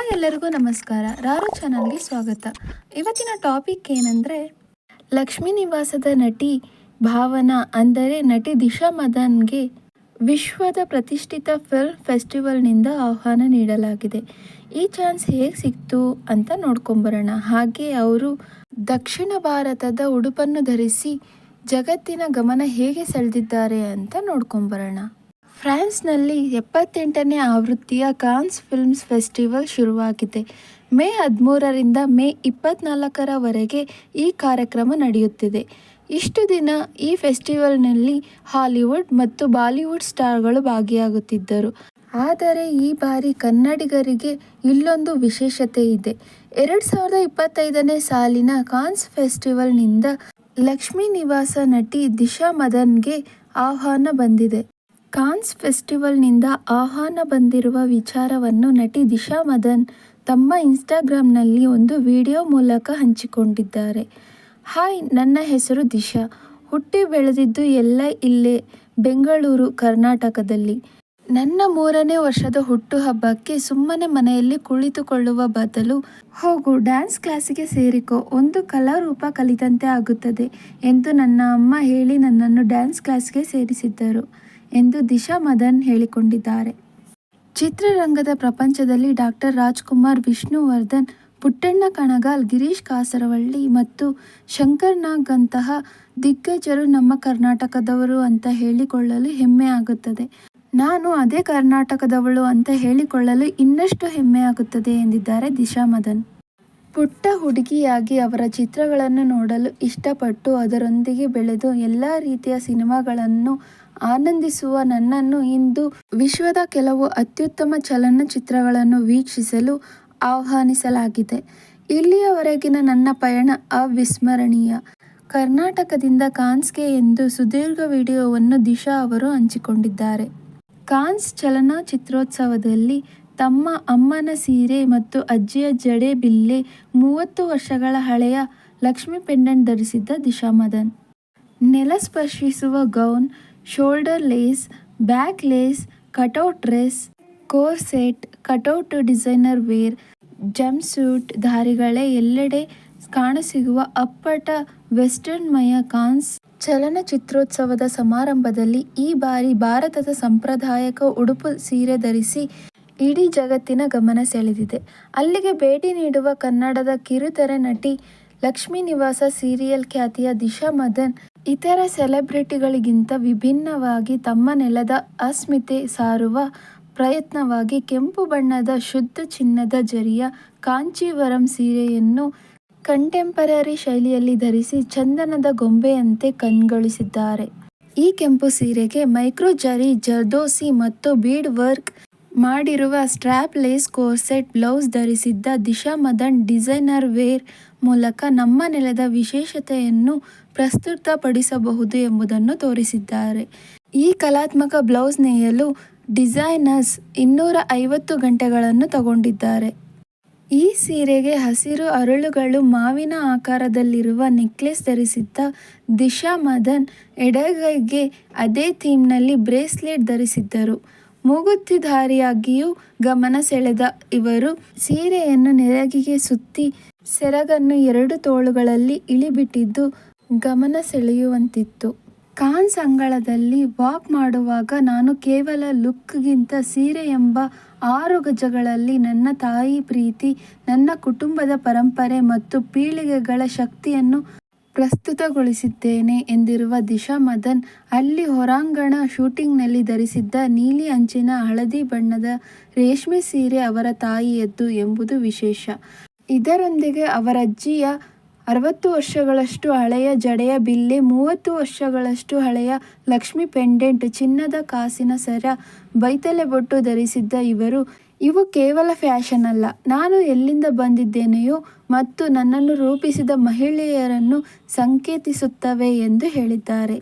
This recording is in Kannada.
ಹಾಯ್ ಎಲ್ಲರಿಗೂ ನಮಸ್ಕಾರ. ರಾರು ಚಾನಲ್ಗೆ ಸ್ವಾಗತ. ಇವತ್ತಿನ ಟಾಪಿಕ್ ಏನಂದರೆ, ಲಕ್ಷ್ಮೀ ನಿವಾಸದ ನಟಿ ಭಾವನಾ ಅಂದರೆ ನಟಿ ದಿಶಾ ಮದನ್ಗೆ ವಿಶ್ವದ ಪ್ರತಿಷ್ಠಿತ ಫಿಲ್ಮ್ ಫೆಸ್ಟಿವಲ್ನಿಂದ ಆಹ್ವಾನ ನೀಡಲಾಗಿದೆ. ಈ ಚಾನ್ಸ್ ಹೇಗೆ ಸಿಕ್ತು ಅಂತ ನೋಡ್ಕೊಂಬರೋಣ. ಹಾಗೆ ಅವರು ದಕ್ಷಿಣ ಭಾರತದ ಉಡುಪನ್ನು ಧರಿಸಿ ಜಗತ್ತಿನ ಗಮನ ಹೇಗೆ ಸೆಳೆದಿದ್ದಾರೆ ಅಂತ ನೋಡ್ಕೊಂಬರೋಣ. ಫ್ರಾನ್ಸ್ನಲ್ಲಿ ಎಪ್ಪತ್ತೆಂಟನೇ ಆವೃತ್ತಿಯ ಕಾನ್ಸ್ ಫಿಲ್ಮ್ಸ್ ಫೆಸ್ಟಿವಲ್ ಶುರುವಾಗಿದೆ. ಮೇ ಹದಿಮೂರರಿಂದ ಮೇ ಇಪ್ಪತ್ತ್ನಾಲ್ಕರವರೆಗೆ ಈ ಕಾರ್ಯಕ್ರಮ ನಡೆಯುತ್ತಿದೆ. ಇಷ್ಟು ದಿನ ಈ ಫೆಸ್ಟಿವಲ್ನಲ್ಲಿ ಹಾಲಿವುಡ್ ಮತ್ತು ಬಾಲಿವುಡ್ ಸ್ಟಾರ್ಗಳು ಭಾಗಿಯಾಗುತ್ತಿದ್ದರು. ಆದರೆ ಈ ಬಾರಿ ಕನ್ನಡಿಗರಿಗೆ ಇಲ್ಲೊಂದು ವಿಶೇಷತೆ ಇದೆ. ಎರಡು ಸಾವಿರದ ಇಪ್ಪತ್ತೈದನೇ ಸಾಲಿನ ಕಾನ್ಸ್ ಫೆಸ್ಟಿವಲ್ನಿಂದ ಲಕ್ಷ್ಮೀ ನಿವಾಸ ನಟಿ ದಿಶಾ ಮದನ್ಗೆ ಆಹ್ವಾನ ಬಂದಿದೆ. ಕಾನ್ಸ್ ಫೆಸ್ಟಿವಲ್ನಿಂದ ಆಹ್ವಾನ ಬಂದಿರುವ ವಿಚಾರವನ್ನು ನಟಿ ದಿಶಾ ಮದನ್ ತಮ್ಮ ಇನ್ಸ್ಟಾಗ್ರಾಮ್ನಲ್ಲಿ ಒಂದು ವಿಡಿಯೋ ಮೂಲಕ ಹಂಚಿಕೊಂಡಿದ್ದಾರೆ. ಹಾಯ್, ನನ್ನ ಹೆಸರು ದಿಶಾ. ಹುಟ್ಟಿ ಬೆಳೆದಿದ್ದು ಎಲ್ಲ ಇಲ್ಲೇ ಬೆಂಗಳೂರು, ಕರ್ನಾಟಕದಲ್ಲಿ. ನನ್ನ ಮೂರನೇ ವರ್ಷದ ಹುಟ್ಟುಹಬ್ಬಕ್ಕೆ ಸುಮ್ಮನೆ ಮನೆಯಲ್ಲಿ ಕುಳಿತುಕೊಳ್ಳುವ ಬದಲು ಹೋಗು, ಡ್ಯಾನ್ಸ್ ಕ್ಲಾಸಿಗೆ ಸೇರಿಕೋ. ಒಂದು ಕಲಾರೂಪ ಕಲಿತಂತೆ ಆಗುತ್ತದೆ ಎಂದು ನನ್ನ ಅಮ್ಮ ಹೇಳಿ ನನ್ನನ್ನು ಡ್ಯಾನ್ಸ್ ಕ್ಲಾಸ್ಗೆ ಸೇರಿಸಿದ್ದರು. ಎಂದು ದಿಶಾ ಮದನ್ ಹೇಳಿಕೊಂಡಿದ್ದಾರೆ. ಚಿತ್ರರಂಗದ ಪ್ರಪಂಚದಲ್ಲಿ ಡಾಕ್ಟರ್ ರಾಜ್ಕುಮಾರ್, ವಿಷ್ಣುವರ್ಧನ್, ಪುಟ್ಟಣ್ಣ ಕಣಗಾಲ್, ಗಿರೀಶ್ ಕಾಸರವಳ್ಳಿ ಮತ್ತು ಶಂಕರ್ ನಾಗ್ ಅಂತಹ ದಿಗ್ಗಜರು ನಮ್ಮ ಕರ್ನಾಟಕದವರು ಅಂತ ಹೇಳಿಕೊಳ್ಳಲು ಹೆಮ್ಮೆ ಆಗುತ್ತದೆ. ನಾನು ಅದೇ ಕರ್ನಾಟಕದವಳು ಅಂತ ಹೇಳಿಕೊಳ್ಳಲು ಇನ್ನಷ್ಟು ಹೆಮ್ಮೆ ಆಗುತ್ತದೆ ಎಂದಿದ್ದಾರೆ ದಿಶಾ ಮದನ್ ಪುಟ್ಟ ಹುಡುಗಿಯಾಗಿ ಅವರ ಚಿತ್ರಗಳನ್ನು ನೋಡಲು ಇಷ್ಟಪಟ್ಟು ಅದರೊಂದಿಗೆ ಬೆಳೆದು ಎಲ್ಲ ರೀತಿಯ ಸಿನಿಮಾಗಳನ್ನು ಆನಂದಿಸುವ ನನ್ನನ್ನು ಇಂದು ವಿಶ್ವದ ಕೆಲವು ಅತ್ಯುತ್ತಮ ಚಲನಚಿತ್ರಗಳನ್ನು ವೀಕ್ಷಿಸಲು ಆಹ್ವಾನಿಸಲಾಗಿದೆ. ಇಲ್ಲಿಯವರೆಗಿನ ನನ್ನ ಪಯಣ ಅವಿಸ್ಮರಣೀಯ. ಕರ್ನಾಟಕದಿಂದ ಕಾನ್ಸ್ಗೆ ಎಂದು ಸುದೀರ್ಘ ವಿಡಿಯೋವನ್ನು ದಿಶಾ ಅವರು ಹಂಚಿಕೊಂಡಿದ್ದಾರೆ. ಕಾನ್ಸ್ ಚಲನಚಿತ್ರೋತ್ಸವದಲ್ಲಿ ತಮ್ಮ ಅಮ್ಮನ ಸೀರೆ ಮತ್ತು ಅಜ್ಜಿಯ ಜಡೆ ಬಿಲ್ಲೆ ಮೂವತ್ತು ವರ್ಷಗಳ ಹಳೆಯ ಲಕ್ಷ್ಮಿ ಪೆಂಡೆಂಟ್ ಧರಿಸಿದ್ದ ದಿಶಾ ಮದನ್ ನೆಲ ಸ್ಪರ್ಶಿಸುವ gown, shoulder lace, back lace, cutout dress coord set cutout designer wear jumpsuit ಧಾರಿಗಳೇ ಎಲ್ಲೆಡೆ ಕಾಣಸಿಗುವ ಅಪ್ಪಟ ವೆಸ್ಟರ್ನ್ ಮಯ ಕಾನ್ಸ್ ಚಲನಚಿತ್ರೋತ್ಸವದ ಸಮಾರಂಭದಲ್ಲಿ ಈ ಬಾರಿ ಭಾರತದ ಸಂಪ್ರದಾಯಕ ಉಡುಪು ಸೀರೆ ಧರಿಸಿ ಇಡೀ ಜಗತ್ತಿನ ಗಮನ ಸೆಳೆದಿದೆ. ಅಲ್ಲಿಗೆ ಭೇಟಿ ನೀಡುವ ಕನ್ನಡದ ಕಿರುತೆರೆ ನಟಿ ಲಕ್ಷ್ಮೀ ನಿವಾಸ ಸೀರಿಯಲ್ ಖ್ಯಾತಿಯ ದಿಶಾ ಮದನ್, ಇತರ ಸೆಲೆಬ್ರಿಟಿಗಳಿಗಿಂತ ವಿಭಿನ್ನವಾಗಿ ತಮ್ಮ ನೆಲದ ಅಸ್ಮಿತೆ ಸಾರುವ ಪ್ರಯತ್ನವಾಗಿ ಕೆಂಪು ಬಣ್ಣದ ಶುದ್ಧ ಚಿನ್ನದ ಜರಿಯ ಕಾಂಚೀವರಂ ಸೀರೆಯನ್ನು ಕಂಟೆಂಪರರಿ ಶೈಲಿಯಲ್ಲಿ ಧರಿಸಿ ಚಂದನದ ಗೊಂಬೆಯಂತೆ ಕಣ್ಗೊಳಿಸಿದ್ದಾರೆ. ಈ ಕೆಂಪು ಸೀರೆಗೆ ಮೈಕ್ರೋ ಜರಿ, ಜರ್ದೋಸಿ ಮತ್ತು ಬೀಡ್ ವರ್ಕ್ ಮಾಡಿರುವ ಸ್ಟ್ರ್ಯಾಪ್ ಲೇಸ್ ಕೋರ್ಸೆಟ್ ಬ್ಲೌಸ್ ಧರಿಸಿದ್ದ ದಿಶಾ ಮದನ್ ಡಿಸೈನರ್ ವೇರ್ ಮೂಲಕ ನಮ್ಮ ನೆಲದ ವಿಶೇಷತೆಯನ್ನು ಪ್ರಸ್ತುತಪಡಿಸಬಹುದು ಎಂಬುದನ್ನು ತೋರಿಸಿದ್ದಾರೆ. ಈ ಕಲಾತ್ಮಕ ಬ್ಲೌಸ್ ನೇಯಲು ಡಿಸೈನರ್ಸ್ ಇನ್ನೂರ ಐವತ್ತು ಗಂಟೆಗಳನ್ನು ತಗೊಂಡಿದ್ದಾರೆ. ಈ ಸೀರೆಗೆ ಹಸಿರು ಅರಳುಗಳು, ಮಾವಿನ ಆಕಾರದಲ್ಲಿರುವ ನೆಕ್ಲೆಸ್ ಧರಿಸಿದ್ದ ದಿಶಾ ಮದನ್ ಎಡಗೈಗೆ ಅದೇ ಥೀಮ್ನಲ್ಲಿ ಬ್ರೇಸ್ಲೆಟ್ ಧರಿಸಿದ್ದರು. ಮೂಗುತಿಧಾರಿಯಾಗಿಯೂ ಗಮನ ಸೆಳೆದ ಇವರು ಸೀರೆಯನ್ನು ನೆರಗಿಗೆ ಸುತ್ತಿ ಸೆರಗನ್ನು ಎರಡು ತೋಳುಗಳಲ್ಲಿ ಇಳಿಬಿಟ್ಟಿದ್ದು ಗಮನ ಸೆಳೆಯುವಂತಿತ್ತು. ಕಾನ್ಸ್ ಸಂಗಳದಲ್ಲಿ ವಾಕ್ ಮಾಡುವಾಗ ನಾನು ಕೇವಲ ಲುಕ್ಗಿಂತ ಸೀರೆ ಎಂಬ ಆರು ಗಜಗಳಲ್ಲಿ ನನ್ನ ತಾಯಿ ಪ್ರೀತಿ, ನನ್ನ ಕುಟುಂಬದ ಪರಂಪರೆ ಮತ್ತು ಪೀಳಿಗೆಗಳ ಶಕ್ತಿಯನ್ನು ಪ್ರಸ್ತುತಗೊಳಿಸಿದ್ದೇನೆ ಎಂದಿರುವ ದಿಶಾ ಮದನ್ ಅಲ್ಲಿ ಹೊರಾಂಗಣ ಶೂಟಿಂಗ್ನಲ್ಲಿ ಧರಿಸಿದ್ದ ನೀಲಿ ಅಂಚಿನ ಹಳದಿ ಬಣ್ಣದ ರೇಷ್ಮೆ ಸೀರೆ ಅವರ ತಾಯಿಯದ್ದು ಎಂಬುದು ವಿಶೇಷ. ಇದರೊಂದಿಗೆ ಅವರ ಅಜ್ಜಿಯ ಅರವತ್ತು ವರ್ಷಗಳಷ್ಟು ಹಳೆಯ ಜಡೆಯ ಬಿಲ್ಲೆ, ಮೂವತ್ತು ವರ್ಷಗಳಷ್ಟು ಹಳೆಯ ಲಕ್ಷ್ಮಿ ಪೆಂಡೆಂಟ್ ಚಿನ್ನದ ಕಾಸಿನ ಸರ ಬೈತಲೆ ಬೊಟ್ಟು ಧರಿಸಿದ್ದ ಇವರು ಇವು ಕೇವಲ ಫ್ಯಾಷನ್ ಅಲ್ಲ. ನಾನು ಎಲ್ಲಿಂದ ಬಂದಿದ್ದೇನೆಯೋ ಮತ್ತು ನನ್ನನ್ನು ರೂಪಿಸಿದ ಮಹಿಳೆಯರನ್ನು ಸಂಕೇತಿಸುತ್ತವೆ ಎಂದು ಹೇಳಿದ್ದಾರೆ.